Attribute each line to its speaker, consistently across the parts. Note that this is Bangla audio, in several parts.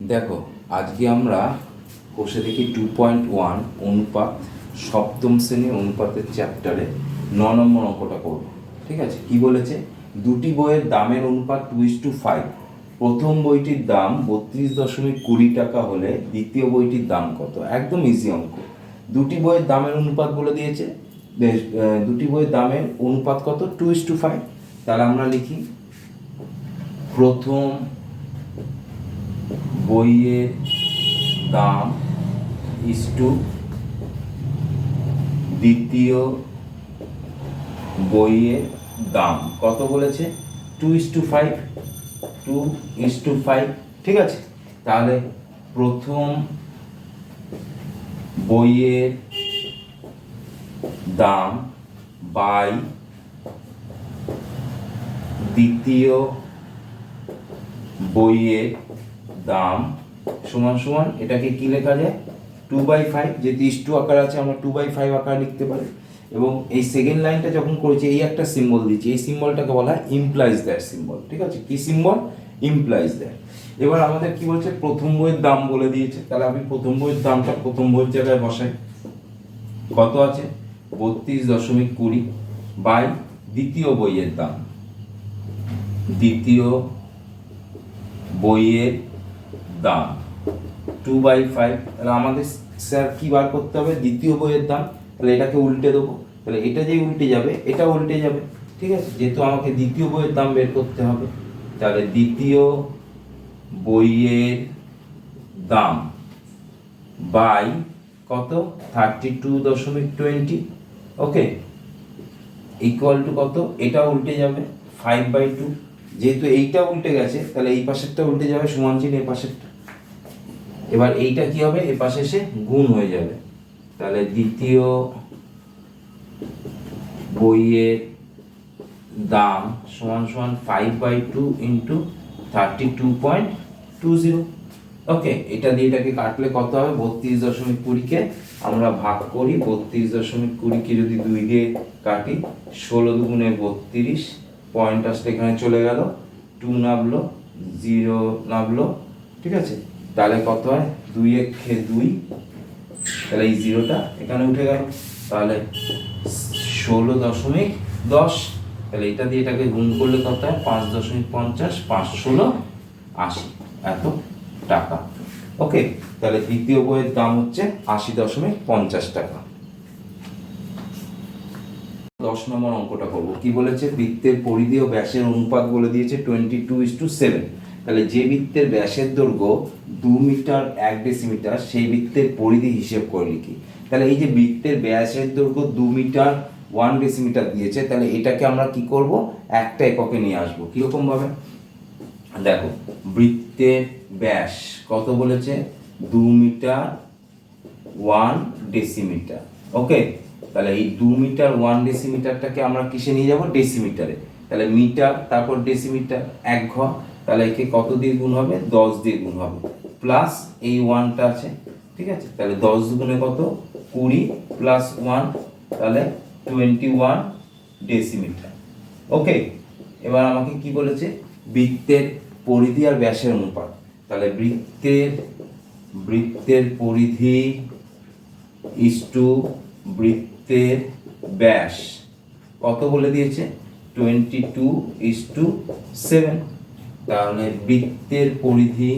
Speaker 1: দেখো, আজকে আমরা বসে দেখি টু পয়েন্ট ওয়ান অনুপাত, সপ্তম শ্রেণির অনুপাতের চ্যাপ্টারে ন নম্বর অঙ্কটা করব। ঠিক আছে? কি বলেছে? দুটি বইয়ের দামের অনুপাত টু ইস টু ফাইভ প্রথম বইটির দাম বত্রিশ দশমিক কুড়ি টাকা হলে দ্বিতীয় বইটির দাম কত? একদম ইজি অঙ্ক। দুটি বইয়ের দামের অনুপাত বলে দিয়েছে। দুটি বইয়ের দামের অনুপাত কত? টু ইস টু ফাইভ তাহলে আমরা লিখি, প্রথম বইয়ের দাম ইস টু দ্বিতীয় বইয়ের দাম। কত বলেছে? Two is two five two is two five ঠিক আছে? তাহলে প্রথম বইয়ের দাম বাই দ্বিতীয় বইয়ের দাম সমান সমান, এটাকে কি লেখা যায়? টু বাই ফাইভ যেহেতু টু আকার আছে, আমরা টু বাই ফাইভ আকার লিখতে পারি। এবং এই সেকেন্ড লাইনটা যখন করেছি, এই একটা সিম্বল দিচ্ছি। এই সিম্বলটাকে বলা হয় ইমপ্লাইজ দ্যাট সিম্বল ঠিক আছে? কি সিম্বল ইমপ্লাইজ দ্যাট এবার আমাদের কি বলছে? প্রথম বইয়ের দাম বলে দিয়েছে। তাহলে আমি প্রথম বইয়ের দামটা প্রথম বইয়ের জায়গায় বসাই। কত আছে? বত্রিশ দশমিক কুড়ি বাই দ্বিতীয় বইয়ের দাম। দ্বিতীয় বইয়ের দাম। টু বাই ফাইভ তাহলে আমাদের স্যার কী বার করতে হবে? দ্বিতীয় বইয়ের দাম। তাহলে এটাকে উল্টে দেবো। তাহলে এটা যে উল্টে যাবে, এটা উল্টে যাবে। ঠিক আছে? যেহেতু আমাকে দ্বিতীয় বইয়ের দাম বের করতে হবে, তাহলে দ্বিতীয় বইয়ের দাম বাই কত? থার্টি টু দশমিক টোয়েন্টি ওকে ইকুয়াল টু কত? এটা উল্টে যাবে। ফাইভ বাই টু যেহেতু এইটা উল্টে গেছে, তাহলে এই পাশেরটা উল্টে যাবে, সমান চিহ্ন এই পাশেরটা। এবার এইটা কি হবে? এ পাশে এসে গুণ হয়ে যাবে। তাহলে দ্বিতীয় বইয়ের দাম সমান সমান five by two into thirty two point two zero okay এটা দিয়ে এটাকে কাটলে কত হবে? বত্রিশ দশমিক কুড়িকে আমরা ভাগ করি। বত্রিশ দশমিক কুড়িকে যদি দুই দিয়ে কাটি, ষোলো দুগুণে বত্রিশ পয়েন্ট আসতে এখানে চলে গেল। টু নামলো জিরো নামলো ঠিক আছে? তাহলে কত হয়? দুই এক খেয়ে দুই, তাহলে এই জিরোটা এখানে উঠে গেল। তাহলে ষোলো দশমিক দশ, তাহলে এটা দিয়ে এটাকে গুণ করলে কত হয়? পাঁচ দশমিক পঞ্চাশ, পাঁচ ষোলো, আশি। এত টাকা। ওকে, তাহলে দ্বিতীয় বইয়ের দাম হচ্ছে আশি দশমিক পঞ্চাশ টাকা। দশ নম্বর অঙ্কটা করব। কি বলেছে? বৃত্তের পরিধি ও ব্যাসের অনুপাত বলে দিয়েছে twenty two is two seven. তাহলে যে বৃত্তের ব্যাসের দৈর্ঘ্য দু মিটার এক ডেসিমিটার, সেই বৃত্তের পরিধি হিসেব করে লিখি। তাহলে এই যে বৃত্তের ব্যাসের দৈর্ঘ্য দু মিটার ওয়ান ডেসিমিটার দিয়েছে, তাহলে এটাকে আমরা কি করব? একটা এককে নিয়ে আসব। কীরকমভাবে দেখো, বৃত্তের ব্যাস কত বলেছে? দু মিটার ওয়ান ডেসিমিটার। ওকে? তাহলে এই দু মিটার ওয়ান ডেসিমিটারটাকে আমরা কিসে নিয়ে যাব? ডেসিমিটারে। তাহলে মিটার, তারপর ডেসিমিটার, এক ঘর। তাহলে একে কত দিয়ে গুণ হবে? দশ দিয়ে গুণ হবে। প্লাস এই ওয়ানটা আছে, ঠিক আছে? তাহলে দশ গুণে কত? কুড়ি প্লাস ওয়ান তাহলে টোয়েন্টি ওয়ান ডেসিমিটার ওকে এবার আমাকে কি বলেছে? বৃত্তের পরিধি আর ব্যাসের অনুপাত। তাহলে বৃত্তের বৃত্তের পরিধি ইস্টু বৃত্তের ব্যাস। কত বলে দিয়েছে? Twenty two is two seven তাহলে বৃত্তের পরিধি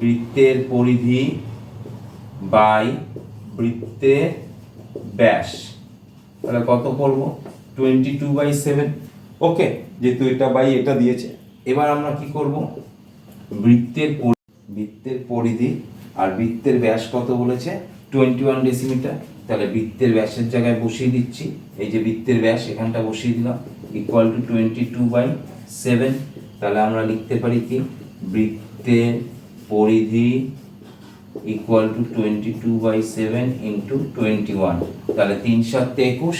Speaker 1: বৃত্তের পরিধি বাই বৃত্তের ব্যাস। তাহলে কত করব? Twenty two by seven okay যেহেতু এটা বাই এটা দিয়েছে। এবার আমরা কি করব? বৃত্তের বৃত্তের পরিধি আর বৃত্তের ব্যাস কত বলেছে? টোয়েন্টি ওয়ান ডেসিমিটার তাহলে বৃত্তের ব্যাসের জায়গায় বসিয়ে দিচ্ছি। এই যে বৃত্তের ব্যাস, এখানটা বসিয়ে দিলাম। Equal to twenty two by seven তাহলে আমরা লিখতে পারি কি? বৃত্তের পরিধি equal to twenty two by seven into twenty one তাহলে তিন সাত একুশ,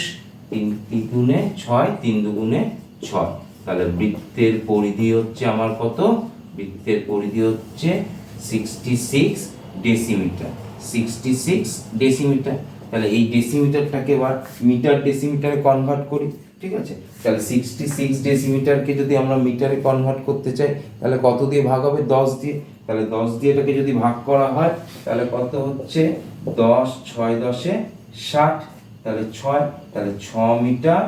Speaker 1: তিন তিন দুগুণে ছয়, তিন দুগুণে ছয়। তাহলে বৃত্তের পরিধি হচ্ছে আমার কত? বৃত্তের পরিধি হচ্ছে sixty six decimetre sixty six decimetre তাহলে এই ডেসিমিটারটাকে এবার মিটার ডেসিমিটারে কনভার্ট করি। ঠিক আছে? তাহলে সিক্সটি সিক্স ডেসিমিটারকে যদি আমরা মিটারে কনভার্ট করতে চাই, তাহলে কত দিয়ে ভাগ হবে? দশ দিয়ে। তাহলে দশ দিয়ে এটাকে যদি ভাগ করা হয়, তাহলে কত হচ্ছে? দশ, ছয় দশে ষাট। তাহলে ছয়, তাহলে ছ মিটার,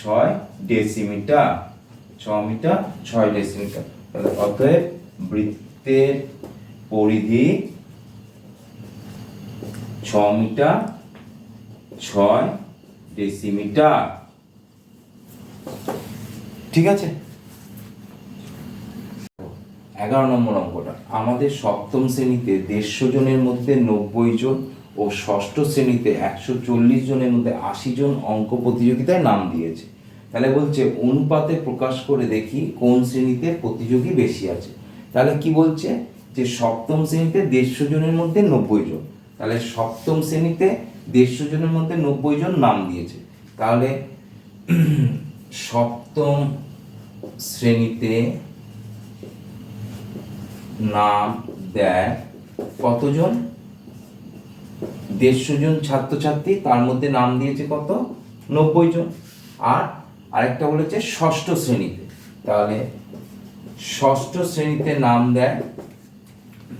Speaker 1: ছয় ডেসিমিটার ছ মিটার, ছয় ডেসিমিটার তাহলে অতএব বৃত্তের পরিধি ছ মিটার, ছয় ডেসিমিটার ঠিক আছে? এগারো নম্বর অঙ্কটা। আমাদের সপ্তম শ্রেণীতে দেড়শো জনের মধ্যে নব্বই জন ও ষষ্ঠ শ্রেণীতে একশো চল্লিশ জনের মধ্যে আশি জন অঙ্ক প্রতিযোগিতায় নাম দিয়েছে। তাহলে বলছে, অনুপাতে প্রকাশ করে দেখি কোন শ্রেণীতে প্রতিযোগী বেশি আছে। তাহলে কি বলছে? যে সপ্তম শ্রেণীতে দেড়শো জনের মধ্যে নব্বই জন। তাহলে সপ্তম শ্রেণীতে দেড়শো জনের মধ্যে নব্বই জন নাম দিয়েছে। তাহলে সপ্তম শ্রেণীতে নাম দেয় কতজন? দেড়শো জন ছাত্রছাত্রী, তার মধ্যে নাম দিয়েছে কত? নব্বই জন। আর আরেকটা বলেছে ষষ্ঠ শ্রেণীতে। তাহলে ষষ্ঠ শ্রেণীতে নাম দেয়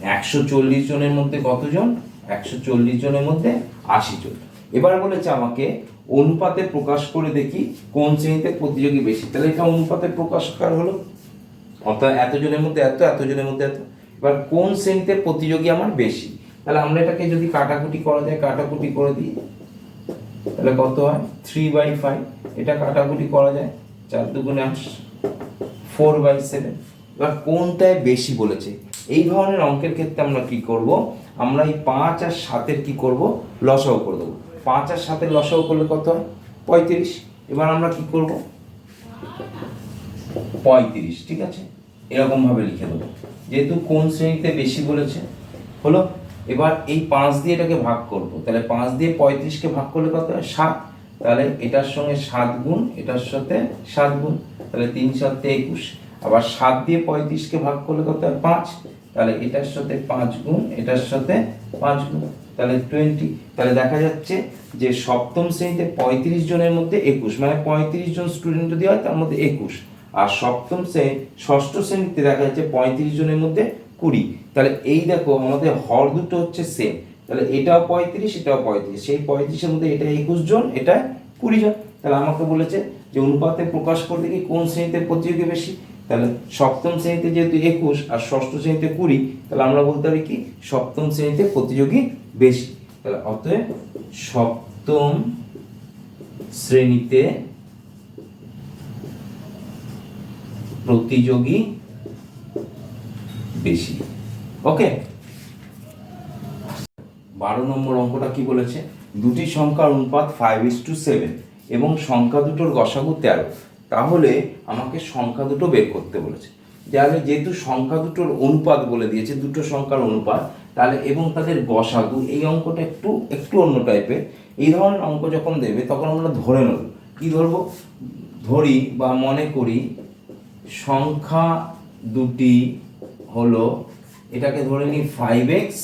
Speaker 1: একশো চল্লিশ জনের মধ্যে কতজন? একশো চল্লিশ জনের মধ্যে আশি জন। এবার বলেছে আমাকে অনুপাতে প্রকাশ করে দেখি কোন শ্রেণীতে প্রতিযোগী বেশি। তাহলে এটা অনুপাতে প্রকাশকার হলো? অর্থাৎ এতজনের মধ্যে এত, এতজনের মধ্যে এত। এবার কোন শ্রেণীতে প্রতিযোগী আমার বেশি? তাহলে আমরা এটাকে যদি কাটাকুটি করা যায়, কাটাকুটি করে দিই। তাহলে কত হয়? থ্রি বাই ফাইভ এটা কাটাকুটি করা যায়, চার দুগুণে আস ফোর বাই সেভেন এবার কোনটায় বেশি বলেছে? এই ধরনের অঙ্কের ক্ষেত্রে আমরা কি করব? আমরা এই পাঁচ আর সাতের কি করব? লসাও করে দেবো। পাঁচ আর সাতের লসাও করলে কত হয়? পঁয়ত্রিশ। এবার আমরা কি করব? পঁয়ত্রিশ, ঠিক আছে? এরকম ভাবে লিখে দেবো। যেহেতু কোন শ্রেণীতে বেশি বলেছে, হলো? এবার এই পাঁচ দিয়ে এটাকে ভাগ করব। তাহলে পাঁচ দিয়ে পঁয়ত্রিশকে ভাগ করলে কত হয়? সাত। তাহলে এটার সঙ্গে সাত গুণ, এটার সাথে সাত গুণ। তাহলে তিন সাতে একুশ। আবার সাত দিয়ে পঁয়ত্রিশকে ভাগ করলে কত হয়? পাঁচ। তাহলে এটার সাথে পাঁচ গুণ, এটার সাথে পাঁচ গুণ। তাহলে টোয়েন্টি তাহলে দেখা যাচ্ছে যে সপ্তম শ্রেণীতে পঁয়ত্রিশ জনের মধ্যে একুশ মানে পঁয়ত্রিশ জন স্টুডেন্ট যদি হয় তার মধ্যে একুশ। আর সপ্তম শ্রেণি, ষষ্ঠ শ্রেণীতে দেখা যাচ্ছে পঁয়ত্রিশ জনের মধ্যে কুড়ি। তাহলে এই দেখো আমাদের হর দুটো হচ্ছে সেম তাহলে এটাও পঁয়ত্রিশ এটাও পঁয়ত্রিশ। সেই পঁয়ত্রিশের মধ্যে এটা একুশ জন, এটা কুড়ি জন। তাহলে আমাকে বলেছে যে অনুপাতে প্রকাশ করতে কি কোন শ্রেণীতে প্রতিযোগী বেশি? তাহলে সপ্তম শ্রেণীতে যেহেতু একুশ আর ষষ্ঠ শ্রেণীতে কুড়ি, তাহলে আমরা বলতে পারি কি? সপ্তম শ্রেণীতে প্রতিযোগী বেশি। তাহলে অতএব সপ্তম শ্রেণীতে প্রতিযোগী বেশি। ওকে? বারো নম্বর অঙ্কটা কি বলেছে? দুটি সংখ্যার অনুপাত ফাইভ ইস টু সেভেন এবং সংখ্যা দুটোর গসাগু তেরো। তাহলে আমাকে সংখ্যা দুটো বের করতে বলেছে। তাহলে যেহেতু সংখ্যা দুটোর অনুপাত বলে দিয়েছে, দুটো সংখ্যার অনুপাত তাহলে এবং তাদের গসাগু এই অঙ্কটা একটু একটু অন্য টাইপের এই ধরনের অঙ্ক যখন দেবে, তখন আমরা ধরে নেব। কি ধরবো? ধরি বা মনে করি সংখ্যা দুটি হলো, এটাকে ধরে নিই ফাইভ এক্স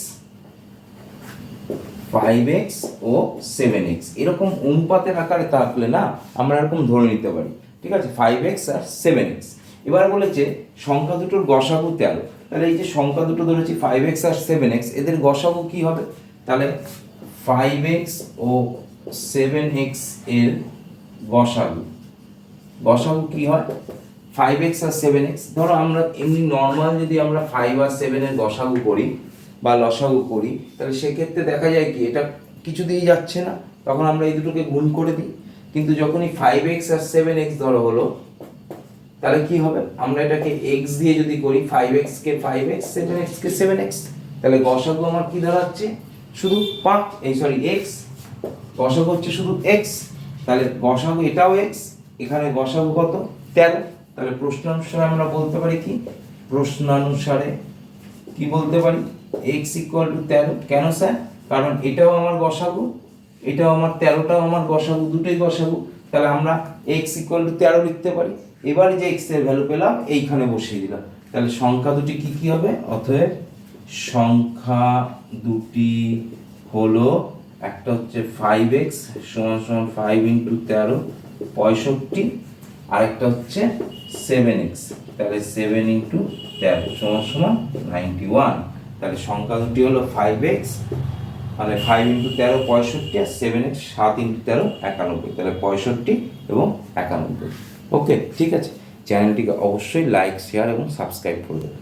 Speaker 1: ফাইভ এক্স ও সেভেন এক্স এরকম অনুপাতের আকারে থাকলে না, আমরা এরকম ধরে নিতে পারি। ঠিক আছে? ফাইভ এক্স আর সেভেন এক্স এবার বলেছে, সংখ্যা দুটোর গসাগু তেরো। তাহলে এই যে সংখ্যা দুটো ধরেছি ফাইভ এক্স আর সেভেন এক্স এদের গসাগু কি হবে? তাহলে ফাইভ এক্স ও সেভেন এক্সের গসাগু গসাগু কি হয়? ফাইভ এক্স আর সেভেন এক্স ধরো আমরা এমনি নর্মাল যদি আমরা ফাইভ আর সেভেনের গসাগু করি বা লসাগু করি, তাহলে সেক্ষেত্রে দেখা যায় কি, এটা কিছু দিয়ে যাচ্ছে না। তখন আমরা এই দুটোকে গুণ করে দিই। কিন্তু যখনই ফাইভ এক্স আর সেভেন এক্স ধরো হলো তাহলে কি হবে? আমরা এটাকে এক্স দিয়ে যদি করি ফাইভ এক্স কে ফাইভ এক্স সেভেন এক্স কে সেভেন এক্স তাহলে গসাগু আমার কি দাঁড়াচ্ছে শুধু পাঁচ এই সরি এক্স গসাগু হচ্ছে শুধু এক্স তাহলে গসাগু এটাও এক্স এখানে গসাগু কত? তেরো। তাহলে প্রশ্ন অনুসারে আমরা বলতে পারি কি? প্রশ্নানুসারে কি বলতে পারি? এক্স ইকুয়াল টু তেরো। কেন স্যার কারণ এটাও আমার গসাগু, এটাও আমার তেরোটাও আমার গসাগু, দুটোই গসাগু। তাহলে আমরা এক্স ইকুয়াল টু তেরো লিখতে পারি। এবার যে এক্সের ভ্যালু পেলাম, এইখানে বসিয়ে দিলাম। তাহলে সংখ্যা দুটি কি কি হবে? অতএব সংখ্যা দুটি হলো একটা হচ্ছে ফাইভ এক্স সমান সমান ফাইভ ইন্টু তেরো, পঁয়ষট্টি, আরেকটা হচ্ছে সেভেন এক্স তাহলে সেভেন ইন্টু তেরো, সমান সমান নাইনটি ওয়ান তাহলে সংখ্যা দুটি হলো ফাইভ এক্স মানে ফাইভ ইন্টু তেরো, পঁয়ষট্টি, আর সেভেন এক্স সাত ইন্টু তেরো, একানব্বই। তাহলে পঁয়ষট্টি এবং একানব্বই। ওকে ঠিক আছে। চ্যানেলটিকে অবশ্যই লাইক শেয়ার এবং সাবস্ক্রাইব করে দেবেন।